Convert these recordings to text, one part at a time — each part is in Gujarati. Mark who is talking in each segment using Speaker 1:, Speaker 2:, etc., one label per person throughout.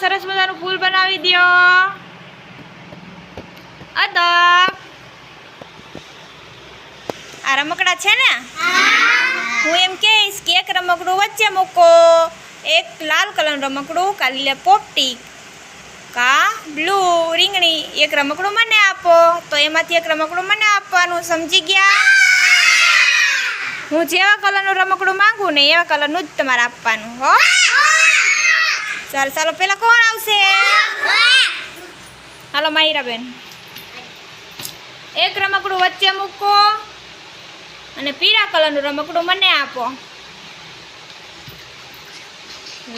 Speaker 1: સરસ મજાનું ફૂલ બનાવી દો અદબ આ રમકડા છે ને? હું એમ કહીશ કે એક રમકડું વચ્ચે મૂકો. એક લાલ કલરનું રમકડું કાલી પોપટી, કા બ્લુ, રીંગણી, એક રમકડું મને આપો. તો એમાંથી એક રમકડું મને આપવાનું, સમજી ગયા? હું જેવા કલરનું રમકડું માંગુ ને એવા કલરનું જ તમારે આપવાનું, હો? ચાલો ચાલો, પેલા કોણ આવશે? હાલો, માહિરાબેન. એક રમકડું વચ્ચે મૂકો અને પીળા કલરનું રમકડું મને આપો.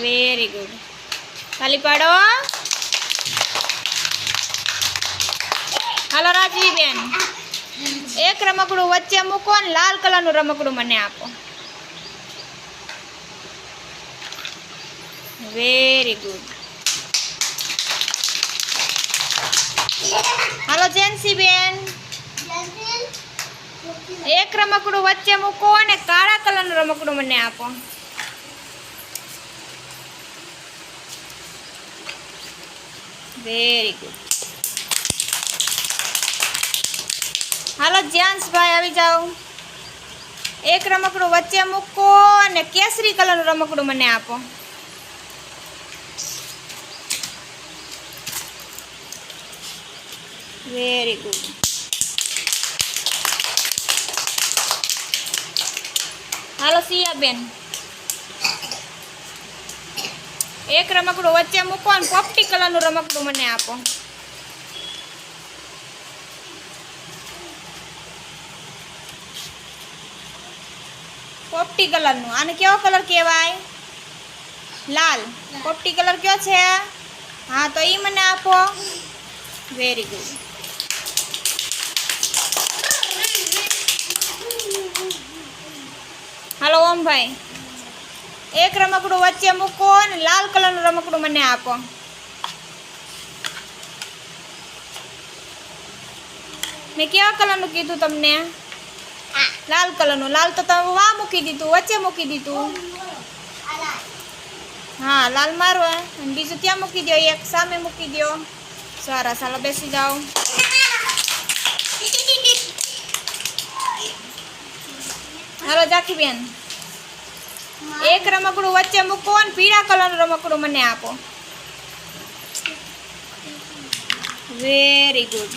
Speaker 1: વેરી ગુડ ખાલી પાડો. હાલો, રાજવીબેન. એક રમકડું વચ્ચે મૂકો અને લાલ કલરનું રમકડું મને આપો. વેરી ગુડ હાલો જેન્સી બેન એક રમકડું વચ્ચે મૂકો અને કાળા કલરનું રમકડું મને આપો. વેરી ગુડ હાલો, જ્યાંશભાઈ આવી જાઓ. એક રમકડું વચ્ચે મૂકો અને કેસરી કલરનું રમકડું મને આપો. વેરી ગુડ હાલો સિયાબેન. એક રમકડું વચ્ચે મૂકો અને પોપટી કલરનું રમકડું મને આપો. પોપટી કલરનું. આને કેવો કલર કહેવાય? લાલ. પોપટી કલર કયો છે? હા તો એ મને આપો. વેરી ગુડ હાલો ઓમભાઈ એક રમકડું વચ્ચે મૂકો અને લાલ કલરનું રમકડું મને આપો. મેં કેવા કલરનું કીધું તમને? લાલ કલરનું. લાલ તો તમે વા મૂકી દીધું, વચ્ચે મૂકી દીધું. હા, લાલ મારો અને બીજું ત્યાં મૂકી દો એક સામે મૂકી દો સારા, સાલા, બેસી જાઓ. હાલો જાકીબેન એક રમકડું વચ્ચે મૂકો અને પીળા કલરનું રમકડું મને આપો. Very good